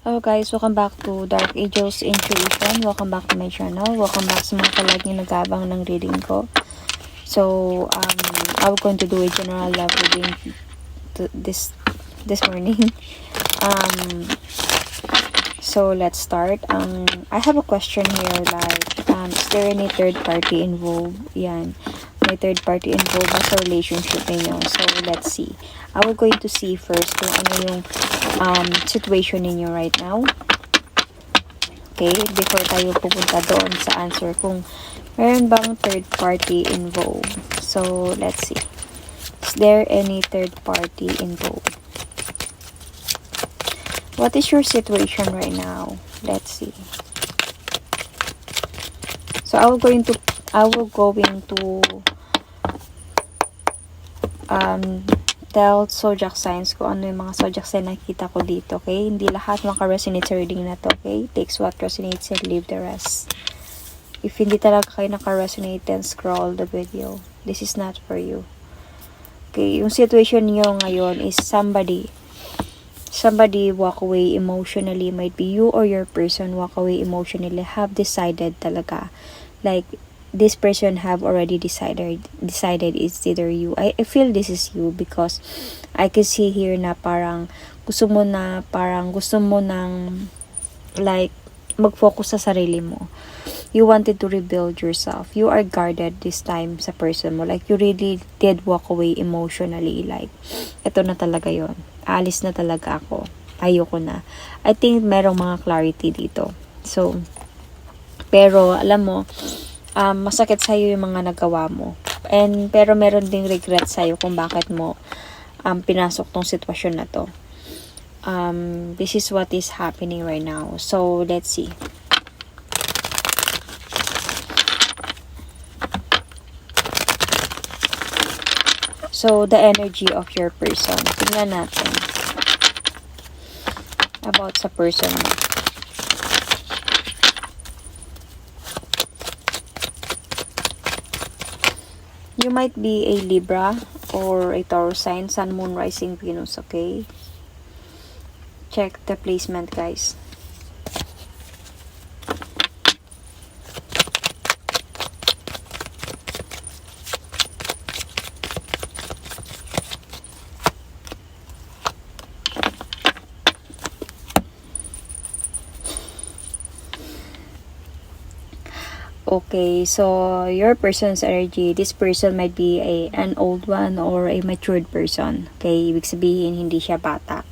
Hello guys, welcome back to Dark Angels Intuition. Welcome back to my channel. Welcome back sa mga palaging nag-abang ng reading ko. So, um, I'm going to do a general love reading to this this morning. Um, so let's start. Um, I have a question here like, um, is there any third party involved? Yan. May third party involved sa relationship ninyo? So, let's see. I will going to see first kung ano yung um, situation ninyo right now. Okay, before tayo pupunta doon sa answer kung meron bang third party involved. So, let's see. Is there any third party involved? What is your situation right now? Let's see. So, I will going to I will going to um tell zodiac signs ko ano yung mga zodiac sign na nakita ko dito, okay? Hindi lahat maka-resonate sa reading na to, okay? Takes what resonates and leave the rest. If hindi talaga kayo naka-resonate, then scroll the video. This is not for you. Okay, yung situation niyo ngayon is somebody somebody walk away emotionally might be you or your person walk away emotionally have decided talaga like this person have already decided decided it's either you. I, I feel this is you because I can see here na parang gusto mo na parang gusto mo nang like mag-focus sa sarili mo. You wanted to rebuild yourself. You are guarded this time sa person mo. Like you really did walk away emotionally. Like ito na talaga yon alis na talaga ako. Ayoko na. I think merong mga clarity dito. So pero alam mo um, masakit sa'yo yung mga nagawa mo. And, pero meron ding regret sa'yo kung bakit mo um, pinasok tong sitwasyon na to. Um, this is what is happening right now. So, let's see. So, the energy of your person. Tingnan natin. About sa person mo. You might be a Libra or a Taurus sign, Sun, Moon, Rising, Venus, okay? Check the placement, guys. Okay, so your person's energy, this person might be a an old one or a matured person. Okay, ibig sabihin hindi siya bata.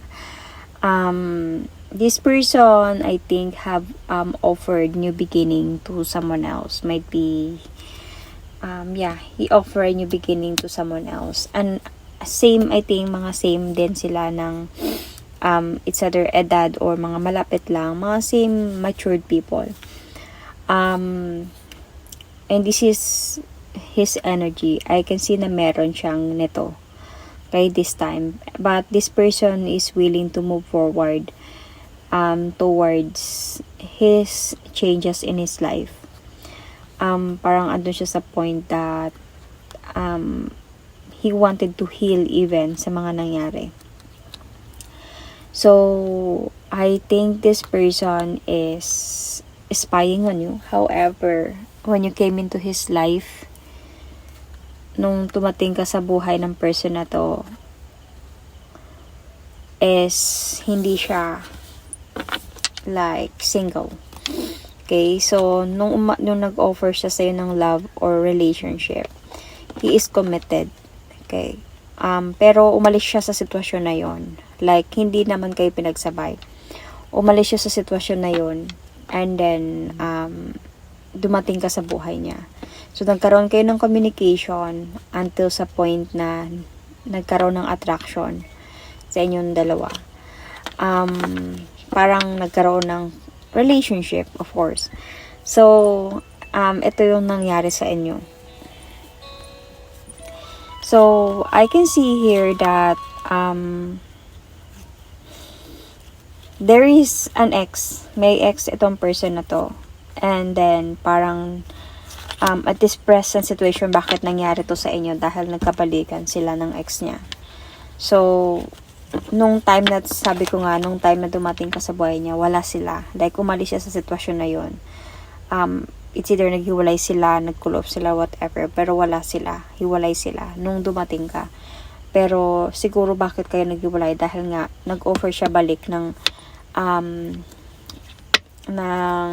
Um, this person, I think, have um, offered new beginning to someone else. Might be, um, yeah, he offered a new beginning to someone else. And same, I think, mga same din sila ng um, it's either edad or mga malapit lang, mga same matured people. Um, and this is his energy. I can see na meron siyang nito kay this time. But this person is willing to move forward um, towards his changes in his life. Um, parang andun siya sa point that um, he wanted to heal even sa mga nangyari. So, I think this person is spying on you. However, when you came into his life, nung tumating ka sa buhay ng person na to, is hindi siya like single. Okay, so nung, uma- nung nag-offer siya sa'yo ng love or relationship, he is committed. Okay. Um, pero umalis siya sa sitwasyon na yon. Like, hindi naman kayo pinagsabay. Umalis siya sa sitwasyon na yon. And then, um, dumating ka sa buhay niya. So, nagkaroon kayo ng communication until sa point na nagkaroon ng attraction sa inyong dalawa. Um, parang nagkaroon ng relationship, of course. So, um, ito yung nangyari sa inyo. So, I can see here that um, there is an ex. May ex itong person na to. And then, parang um, at this present situation, bakit nangyari to sa inyo? Dahil nagkabalikan sila ng ex niya. So, nung time na, sabi ko nga, nung time na dumating ka sa buhay niya, wala sila. Like, umalis siya sa sitwasyon na yon Um, it's either naghiwalay sila, nagkulop sila, whatever, pero wala sila. Hiwalay sila nung dumating ka. Pero, siguro bakit kayo naghiwalay? Dahil nga, nag-offer siya balik ng, um, ng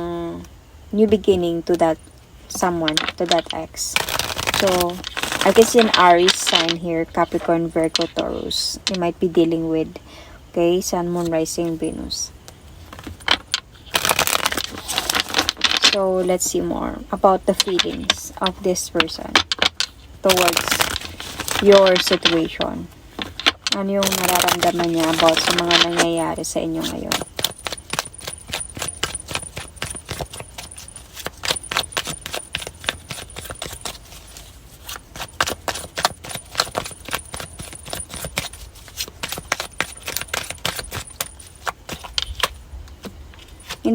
new beginning to that someone, to that ex. So, I can see an Aries sign here, Capricorn, Virgo, Taurus. You might be dealing with, okay, Sun, Moon, Rising, Venus. So, let's see more about the feelings of this person towards your situation. Ano yung nararamdaman niya about sa mga nangyayari sa inyo ngayon?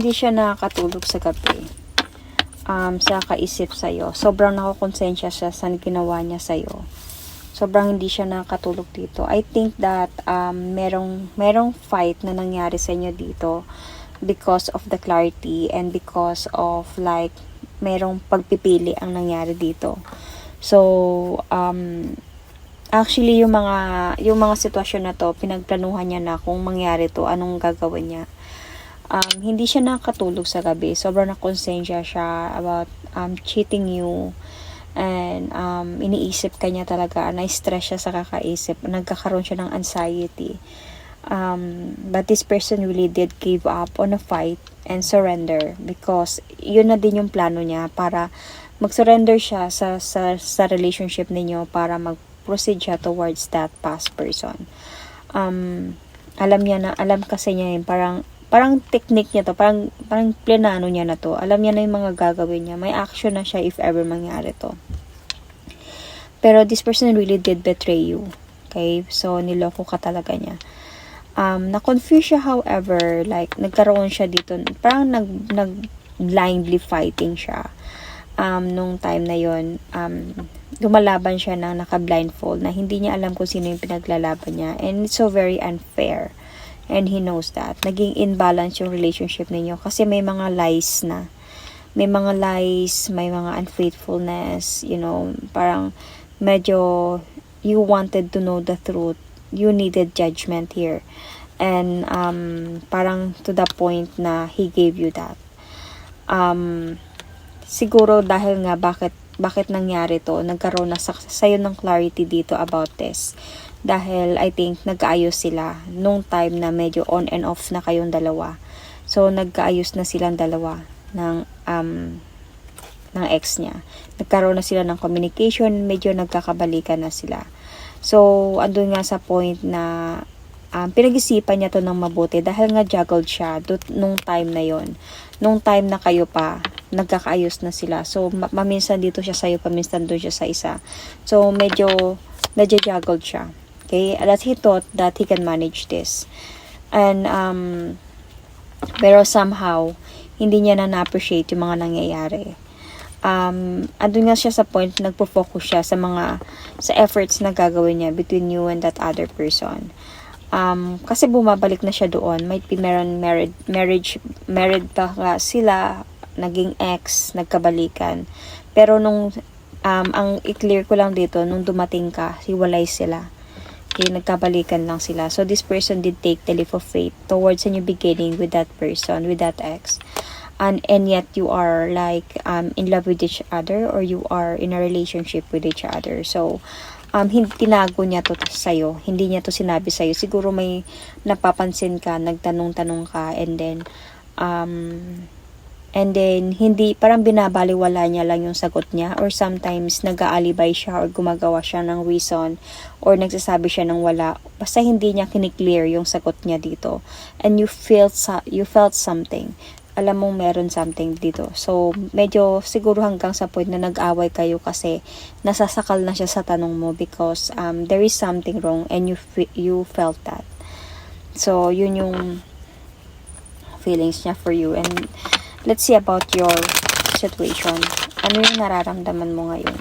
Hindi siya nakakatulog sa gabi um, sa kaisip sa'yo. Sobrang nakakonsensya siya sa ginawa niya sa'yo. Sobrang hindi siya nakakatulog dito. I think that um, merong, merong fight na nangyari sa inyo dito because of the clarity and because of like merong pagpipili ang nangyari dito. So, um, actually yung mga yung mga sitwasyon na to pinagplanuhan niya na kung mangyari to anong gagawin niya um, hindi siya nakatulog sa gabi. Sobrang nakonsensya siya about um, cheating you. And um, iniisip ka niya talaga, na-stress siya sa kakaisip. Nagkakaroon siya ng anxiety. Um, but this person really did give up on a fight and surrender because yun na din yung plano niya para mag-surrender siya sa, sa, sa relationship ninyo para mag-proceed siya towards that past person. Um, alam niya na, alam kasi niya yun, parang parang technique niya to, parang, parang plenano niya na to. Alam niya na yung mga gagawin niya. May action na siya if ever mangyari to. Pero this person really did betray you. Okay? So, niloko ka talaga niya. Um, na-confuse siya however, like, nagkaroon siya dito, parang nag, nag blindly fighting siya. Um, nung time na yon um, lumalaban siya ng naka-blindfold na hindi niya alam kung sino yung pinaglalaban niya. And it's so very unfair And he knows that. Naging imbalance yung relationship ninyo kasi may mga lies na. May mga lies, may mga unfaithfulness, you know, parang medyo you wanted to know the truth. You needed judgment here. And um, parang to the point na he gave you that. Um, siguro dahil nga bakit bakit nangyari to, nagkaroon na sa, sa'yo ng clarity dito about this dahil I think nagkaayos sila nung time na medyo on and off na kayong dalawa. So nagkaayos na silang dalawa ng um ng ex niya. Nagkaroon na sila ng communication, medyo nagkakabalikan na sila. So andun nga sa point na um, pinag-isipan niya to ng mabuti dahil nga juggled siya dut, nung time na yon nung time na kayo pa nagkakaayos na sila so ma- maminsan dito siya sa'yo paminsan doon siya sa isa so medyo medyo juggled siya Okay? That he thought that he can manage this. And, um, pero somehow, hindi niya na na-appreciate yung mga nangyayari. Um, andun nga siya sa point, nagpo-focus siya sa mga, sa efforts na gagawin niya between you and that other person. Um, kasi bumabalik na siya doon, might be meron married, marriage, married pa nga sila, naging ex, nagkabalikan. Pero nung, um, ang i-clear ko lang dito, nung dumating ka, hiwalay sila okay, nagkabalikan lang sila. So, this person did take the leap of faith towards a new beginning with that person, with that ex. And, and yet, you are like um, in love with each other or you are in a relationship with each other. So, um, hindi, tinago niya to sa'yo. Hindi niya to sinabi sa'yo. Siguro may napapansin ka, nagtanong-tanong ka, and then, um, And then, hindi, parang binabaliwala niya lang yung sagot niya or sometimes nag-aalibay siya or gumagawa siya ng reason or nagsasabi siya ng wala. Basta hindi niya kiniklear yung sagot niya dito. And you felt, you felt something. Alam mong meron something dito. So, medyo siguro hanggang sa point na nag-away kayo kasi nasasakal na siya sa tanong mo because um, there is something wrong and you, you felt that. So, yun yung feelings niya for you. And Let's see about your situation. Ano yung nararamdaman mo ngayon?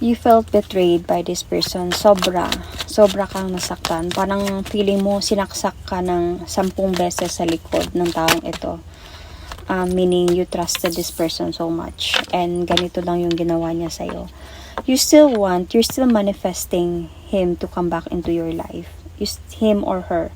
You felt betrayed by this person. Sobra. Sobra kang nasaktan. Parang feeling mo sinaksak ka ng sampung beses sa likod ng taong ito. Um, meaning you trusted this person so much. And ganito lang yung ginawa niya sa'yo. You still want, you're still manifesting him to come back into your life. You, him or her.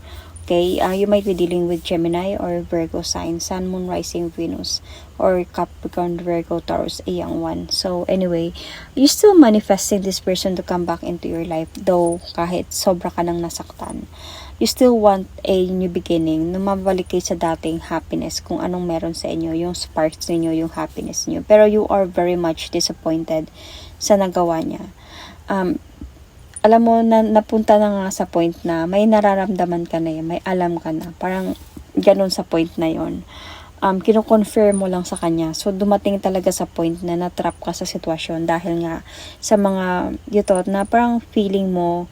Okay, uh, you might be dealing with Gemini or Virgo sign, Sun, Moon, Rising, Venus, or Capricorn, Virgo, Taurus, a young one. So anyway, you still manifesting this person to come back into your life, though kahit sobra ka nang nasaktan. You still want a new beginning, na mabalik kayo sa dating happiness, kung anong meron sa inyo, yung sparks ninyo, yung happiness niyo. Pero you are very much disappointed sa nagawa niya. Um, alam mo na napunta na nga sa point na may nararamdaman ka na yun, may alam ka na. Parang ganun sa point na yon. Um, kino-confirm mo lang sa kanya. So, dumating talaga sa point na natrap ka sa sitwasyon dahil nga sa mga, ito, na parang feeling mo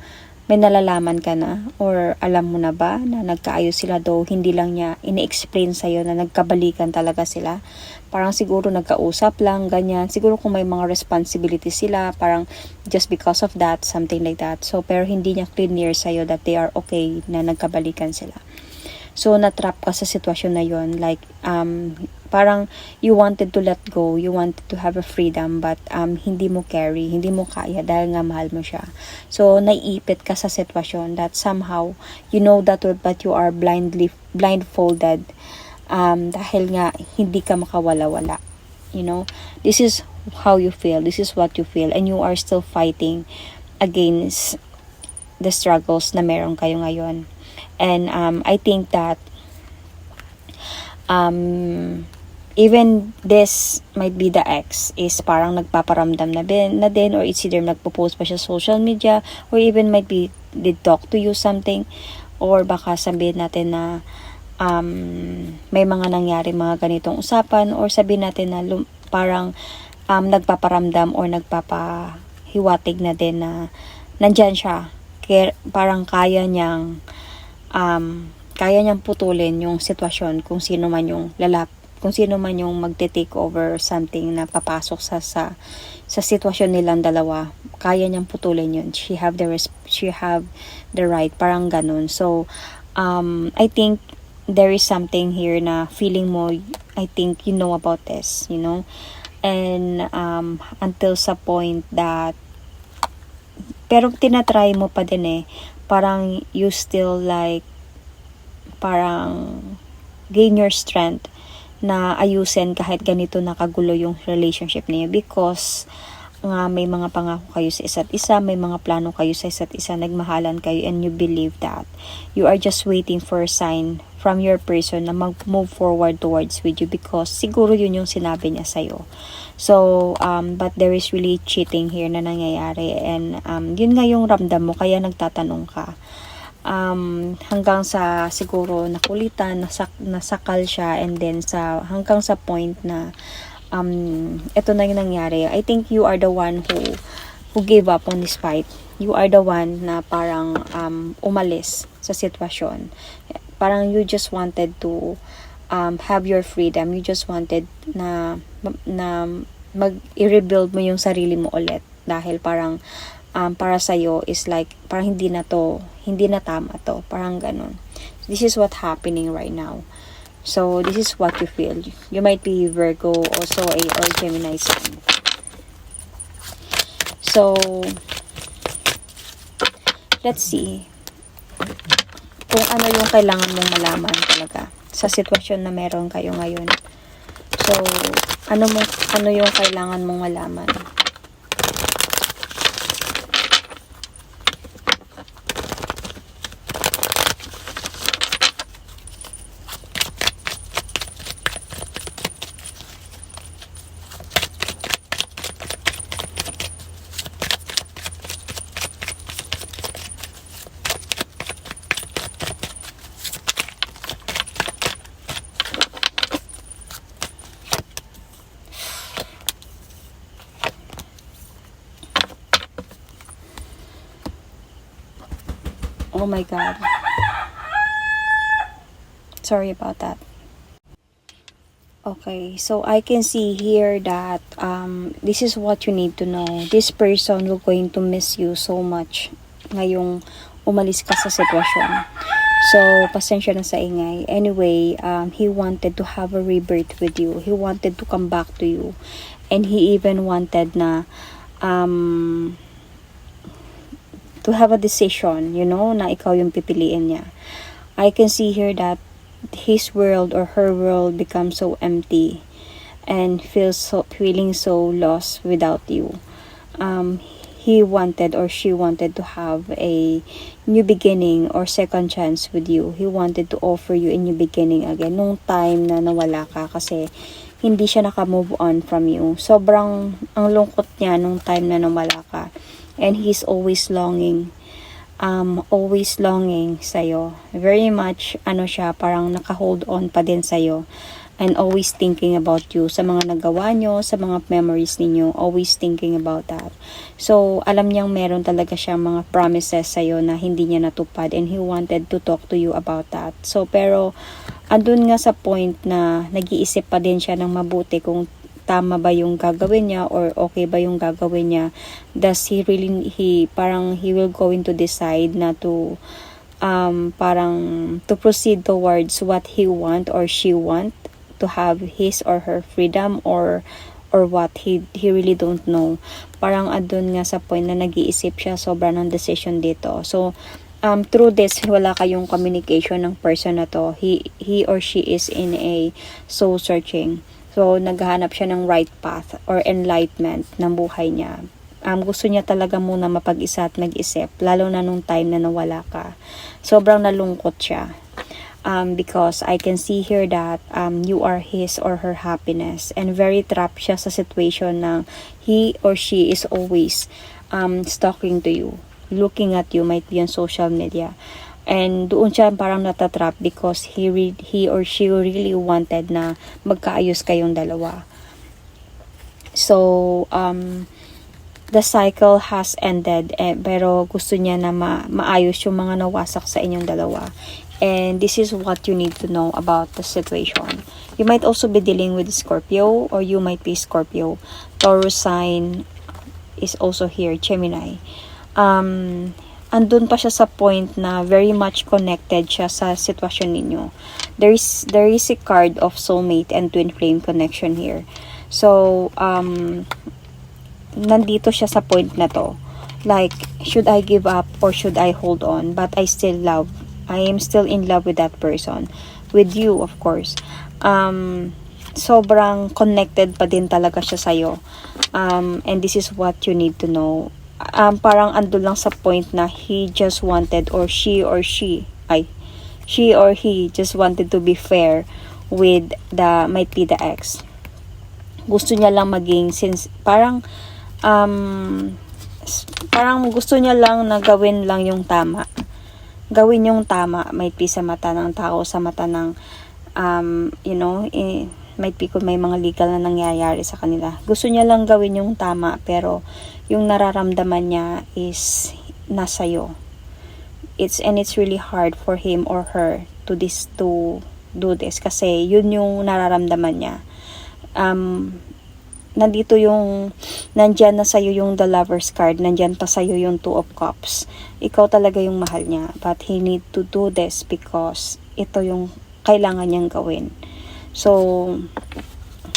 may nalalaman ka na or alam mo na ba na nagkaayos sila though hindi lang niya ini-explain sa'yo na nagkabalikan talaga sila. Parang siguro nagkausap lang, ganyan. Siguro kung may mga responsibility sila, parang just because of that, something like that. So, pero hindi niya clear sa'yo that they are okay na nagkabalikan sila. So, natrap ka sa sitwasyon na yon Like, um, parang you wanted to let go, you wanted to have a freedom, but um, hindi mo carry, hindi mo kaya dahil nga mahal mo siya. So, naiipit ka sa sitwasyon that somehow, you know that but you are blindly, blindfolded um, dahil nga hindi ka makawala-wala. You know, this is how you feel, this is what you feel, and you are still fighting against the struggles na meron kayo ngayon. And um, I think that um, even this might be the ex is parang nagpaparamdam na din, na din or it's either nagpo-post pa siya social media or even might be did talk to you something or baka sabihin natin na um, may mga nangyari mga ganitong usapan or sabihin natin na lum- parang um, nagpaparamdam or nagpapahiwatig na din na nandyan siya. Kaya, parang kaya niyang um, kaya niyang putulin yung sitwasyon kung sino man yung lalap kung sino man yung magte-take over something na papasok sa sa sa sitwasyon nilang dalawa kaya niyang putulin yun. She have the she have the right parang ganun. So um I think there is something here na feeling mo I think you know about this you know? And um until sa point that pero tinatry mo pa din eh parang you still like parang gain your strength na ayusin kahit ganito nakagulo yung relationship niyo because nga may mga pangako kayo sa isa't isa, may mga plano kayo sa isa't isa, nagmahalan kayo and you believe that. You are just waiting for a sign from your person na mag-move forward towards with you because siguro yun yung sinabi niya sa'yo. So, um, but there is really cheating here na nangyayari and um, yun nga yung ramdam mo kaya nagtatanong ka um, hanggang sa siguro nakulitan, nasak, nasakal siya and then sa hanggang sa point na um, ito na yung nangyari. I think you are the one who who gave up on this fight. You are the one na parang um, umalis sa sitwasyon. Parang you just wanted to um, have your freedom. You just wanted na na mag i-rebuild mo yung sarili mo ulit dahil parang um, para sa iyo is like parang hindi na to, hindi na tama to, parang ganun. This is what happening right now. So this is what you feel. You might be Virgo also a or Gemini sign. So let's see kung ano yung kailangan mong malaman talaga sa sitwasyon na meron kayo ngayon. So, ano mo ano yung kailangan mong malaman? Oh my god. Sorry about that. Okay, so I can see here that um, this is what you need to know. This person will going to miss you so much ngayong umalis ka sa sitwasyon. So, pasensya na sa ingay. Anyway, um, he wanted to have a rebirth with you. He wanted to come back to you. And he even wanted na um, to have a decision, you know, na ikaw yung pipiliin niya. I can see here that his world or her world becomes so empty and feels so feeling so lost without you. Um, he wanted or she wanted to have a new beginning or second chance with you. He wanted to offer you a new beginning again nung time na nawala ka kasi hindi siya naka-move on from you. Sobrang ang lungkot niya nung time na nawala ka. And he's always longing um, always longing sa'yo. Very much, ano siya, parang naka-hold on pa din sa'yo. And always thinking about you sa mga nagawa nyo, sa mga memories ninyo, always thinking about that. So, alam niyang meron talaga siya mga promises sa'yo na hindi niya natupad and he wanted to talk to you about that. So, pero, andun nga sa point na nag-iisip pa din siya ng mabuti kung tama ba yung gagawin niya or okay ba yung gagawin niya? Does he really he parang he will going to decide na to um parang to proceed towards what he want or she want to have his or her freedom or or what he he really don't know. Parang adun nga sa point na nag-iisip siya sobra ng decision dito. So um through this wala kayong communication ng person na to. He he or she is in a soul searching So, naghahanap siya ng right path or enlightenment ng buhay niya. Um, gusto niya talaga muna mapag-isa at mag-isip, lalo na nung time na nawala ka. Sobrang nalungkot siya. Um, because I can see here that um, you are his or her happiness and very trapped siya sa situation na he or she is always um, stalking to you, looking at you, might be on social media. And doon siya parang natatrap because he, re- he or she really wanted na magkaayos kayong dalawa. So, um, the cycle has ended eh, pero gusto niya na ma- maayos yung mga nawasak sa inyong dalawa. And this is what you need to know about the situation. You might also be dealing with Scorpio or you might be Scorpio. Taurus sign is also here, Gemini. Um, andun pa siya sa point na very much connected siya sa sitwasyon ninyo. There is, there is a card of soulmate and twin flame connection here. So, um, nandito siya sa point na to. Like, should I give up or should I hold on? But I still love. I am still in love with that person. With you, of course. Um, sobrang connected pa din talaga siya sa'yo. Um, and this is what you need to know um, parang ando lang sa point na he just wanted or she or she ay she or he just wanted to be fair with the might be the ex. Gusto niya lang maging since parang um parang gusto niya lang na gawin lang yung tama. Gawin yung tama might be sa mata ng tao sa mata ng um you know eh, might be kung may mga legal na nangyayari sa kanila. Gusto niya lang gawin yung tama pero yung nararamdaman niya is nasa iyo. It's and it's really hard for him or her to this to do this kasi yun yung nararamdaman niya. Um, nandito yung nandyan na sa'yo yung the lover's card, nandyan pa sa'yo yung two of cups. Ikaw talaga yung mahal niya, but he need to do this because ito yung kailangan niyang gawin. So,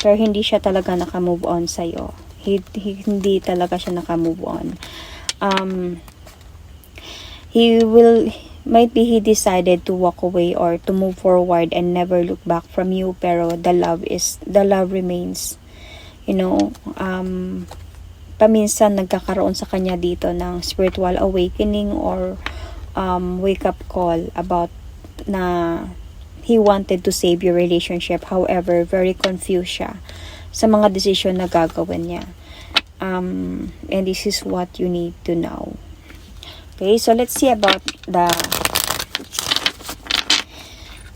pero hindi siya talaga naka-move on sa'yo. Hindi talaga siya naka-move on. Um, he will, might be he decided to walk away or to move forward and never look back from you, pero the love is, the love remains. You know, um, paminsan nagkakaroon sa kanya dito ng spiritual awakening or um, wake up call about na he wanted to save your relationship. However, very confused siya sa mga decision na gagawin niya. Um, and this is what you need to know. Okay, so let's see about the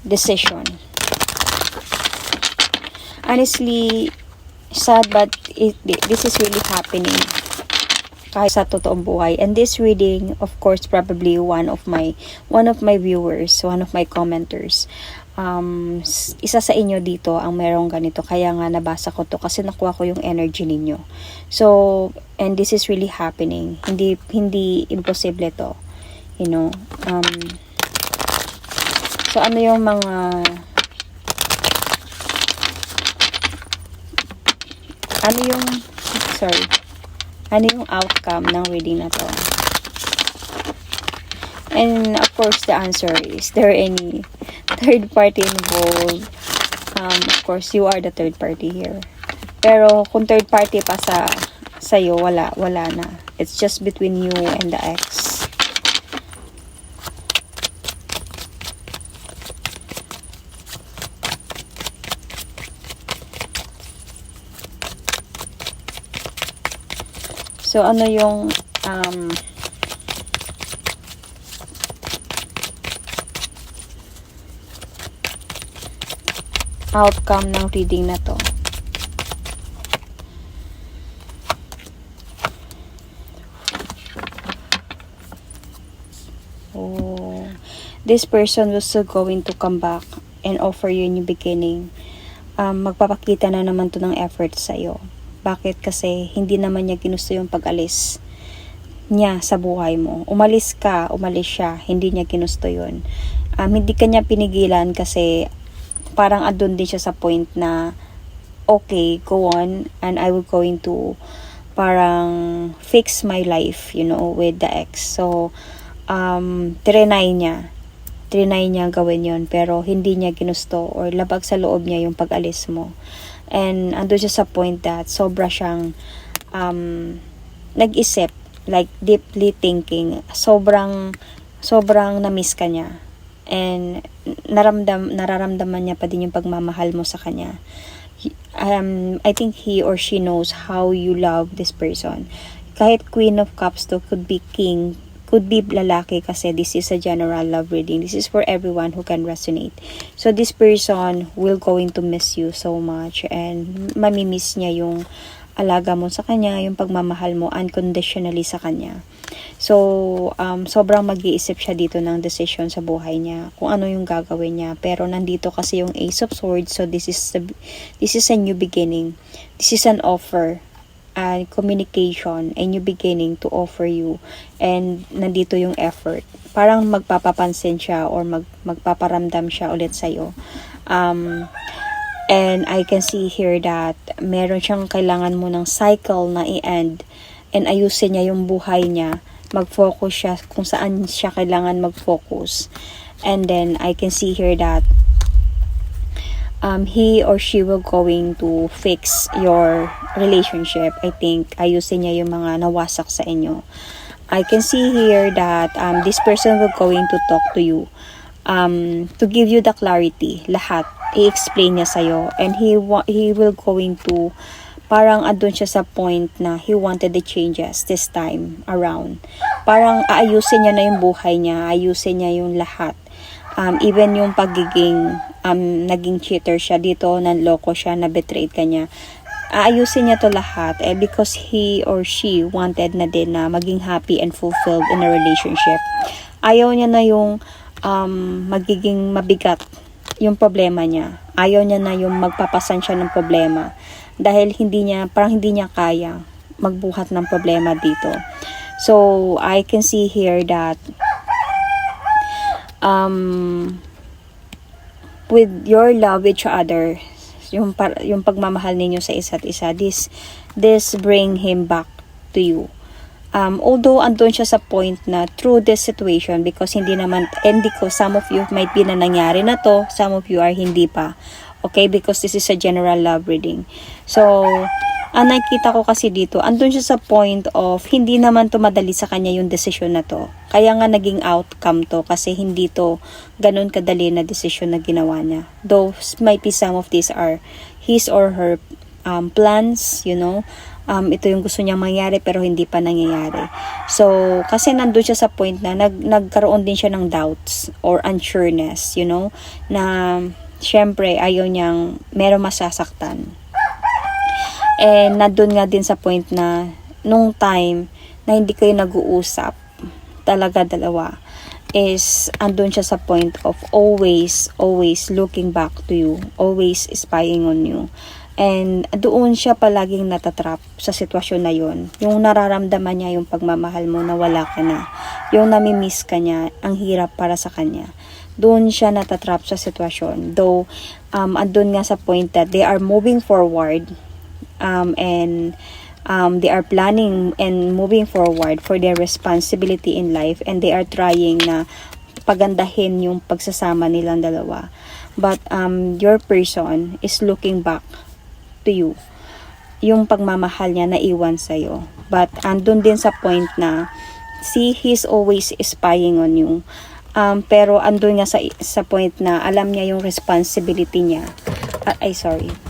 decision. Honestly, sad but it, this is really happening kahit sa totoong buhay. And this reading, of course, probably one of my one of my viewers, one of my commenters, um, isa sa inyo dito ang merong ganito. Kaya nga nabasa ko to kasi nakuha ko yung energy ninyo. So, and this is really happening. Hindi, hindi imposible to. You know, um, so ano yung mga ano yung sorry ano yung outcome ng reading na to? And of course the answer is there any third party involved. Um, of course you are the third party here. Pero kung third party pa sa sa'yo wala wala na. It's just between you and the ex So, ano yung um, outcome ng reading na to? Oh, this person was still going to come back and offer you a new beginning. Um, magpapakita na naman to ng effort sa'yo. Bakit? Kasi hindi naman niya ginusto yung pag-alis niya sa buhay mo. Umalis ka, umalis siya, hindi niya ginusto yun. Um, hindi ka niya pinigilan kasi parang andun din siya sa point na okay, go on and I will going to parang fix my life, you know, with the ex. So, um, trinay niya. Trinay niya gawin yon pero hindi niya ginusto or labag sa loob niya yung pag-alis mo. And ando siya sa point that sobra siyang um, nag-isip, like deeply thinking, sobrang sobrang na-miss ka niya. And naramdam, nararamdaman niya pa din yung pagmamahal mo sa kanya. Um, I think he or she knows how you love this person. Kahit Queen of Cups to could be King, could be lalaki kasi this is a general love reading. This is for everyone who can resonate. So this person will going to miss you so much and mamimiss niya yung alaga mo sa kanya, yung pagmamahal mo unconditionally sa kanya. So, um, sobrang mag-iisip siya dito ng decision sa buhay niya, kung ano yung gagawin niya. Pero nandito kasi yung Ace of Swords, so this is the, this is a new beginning. This is an offer and communication, a new beginning to offer you. And nandito yung effort. Parang magpapapansin siya or mag, magpaparamdam siya ulit sa'yo. Um, and I can see here that meron siyang kailangan mo ng cycle na i-end and ayusin niya yung buhay niya. Mag-focus siya kung saan siya kailangan mag-focus. And then I can see here that um, he or she will going to fix your relationship. I think ayusin niya yung mga nawasak sa inyo. I can see here that um, this person will going to talk to you um, to give you the clarity, lahat. I-explain niya sa'yo. And he, wa- he will going to parang andun siya sa point na he wanted the changes this time around. Parang aayusin niya na yung buhay niya, ayusin niya yung lahat. Um, even yung pagiging um, naging cheater siya dito, nanloko siya, na-betrayed ka niya. Aayusin niya to lahat eh, because he or she wanted na din na maging happy and fulfilled in a relationship. Ayaw niya na yung um, magiging mabigat yung problema niya. Ayaw niya na yung magpapasan siya ng problema dahil hindi niya, parang hindi niya kaya magbuhat ng problema dito. So, I can see here that um, with your love each other, yung, par- yung pagmamahal ninyo sa isa't isa, this, this bring him back to you. Um, although andun siya sa point na through this situation because hindi naman, hindi ko, some of you might be na nangyari na to, some of you are hindi pa. Okay? Because this is a general love reading. So, ang nakikita ko kasi dito, andun siya sa point of hindi naman to madali sa kanya yung decision na to. Kaya nga naging outcome to kasi hindi to ganun kadali na decision na ginawa niya. Though might be some of these are his or her um, plans, you know, um, ito yung gusto niyang mangyari pero hindi pa nangyayari. So, kasi nandun siya sa point na nag, nagkaroon din siya ng doubts or unsureness, you know, na syempre ayaw niyang meron masasaktan. And nandun nga din sa point na nung time na hindi kayo nag-uusap, talaga dalawa, is andun siya sa point of always, always looking back to you, always spying on you. And doon siya palaging natatrap sa sitwasyon na yon. Yung nararamdaman niya yung pagmamahal mo na wala ka na. Yung namimiss ka niya, ang hirap para sa kanya. Doon siya natatrap sa sitwasyon. Though, um, andun nga sa point that they are moving forward um, and um, they are planning and moving forward for their responsibility in life and they are trying na pagandahin yung pagsasama nilang dalawa. But um, your person is looking back to you. Yung pagmamahal niya na iwan sa'yo. But andun din sa point na see, he's always spying on you. Um, pero andun nga sa, sa point na alam niya yung responsibility niya. Ah, ay, sorry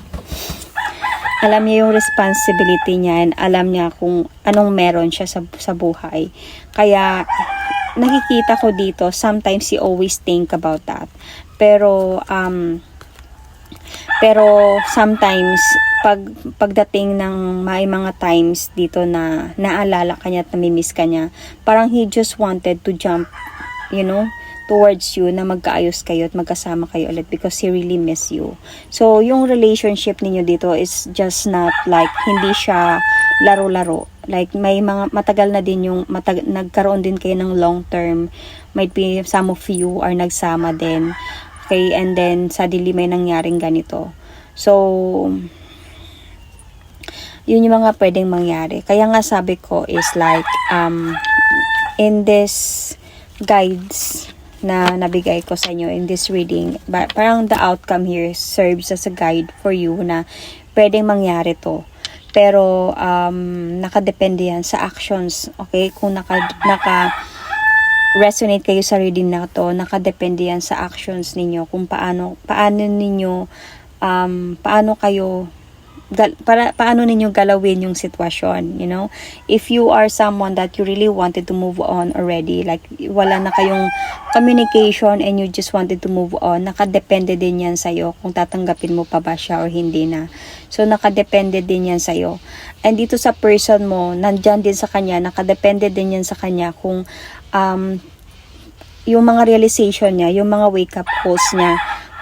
alam niya yung responsibility niya and alam niya kung anong meron siya sa, sa buhay. Kaya, nakikita ko dito, sometimes he always think about that. Pero, um, pero sometimes, pag, pagdating ng may mga times dito na naalala ka niya at namimiss ka niya, parang he just wanted to jump, you know, towards you na magkaayos kayo at magkasama kayo ulit because he really miss you. So, yung relationship ninyo dito is just not like, hindi siya laro-laro. Like, may mga, matagal na din yung, matag, nagkaroon din kayo ng long term. Might be some of you are nagsama din. Okay, and then, suddenly may nangyaring ganito. So, yun yung mga pwedeng mangyari. Kaya nga sabi ko is like, um, in this guides na nabigay ko sa inyo in this reading, parang the outcome here serves as a guide for you na pwedeng mangyari to. Pero um, nakadepende yan sa actions, okay? Kung naka, naka resonate kayo sa reading na to, nakadepende yan sa actions ninyo kung paano paano ninyo um, paano kayo gal, para paano ninyo galawin yung sitwasyon, you know? If you are someone that you really wanted to move on already, like wala na kayong communication and you just wanted to move on, nakadepende din yan sa'yo kung tatanggapin mo pa ba siya or hindi na. So, nakadepende din yan sa'yo. And dito sa person mo, nandyan din sa kanya, nakadepende din yan sa kanya kung um, yung mga realization niya, yung mga wake-up calls niya,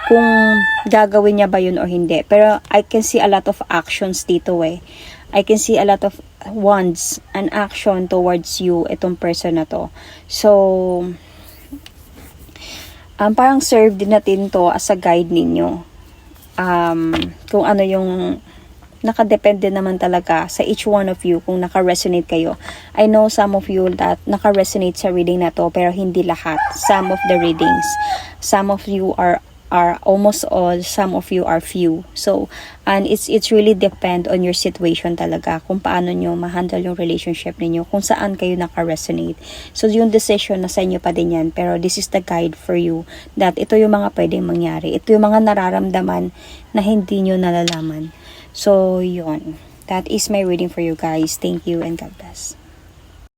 kung gagawin niya ba yun or hindi. Pero I can see a lot of actions dito eh. I can see a lot of wants and action towards you, itong person na to. So, um, parang serve din natin to as a guide ninyo. Um, kung ano yung nakadepende naman talaga sa each one of you kung naka-resonate kayo. I know some of you that naka-resonate sa reading na to pero hindi lahat. Some of the readings. Some of you are are almost all, some of you are few. So, and it's it's really depend on your situation talaga kung paano nyo ma-handle yung relationship ninyo, kung saan kayo naka-resonate. So, yung decision na sa inyo pa din yan, pero this is the guide for you that ito yung mga pwedeng mangyari. Ito yung mga nararamdaman na hindi nyo nalalaman. So, yun. That is my reading for you guys. Thank you and God bless.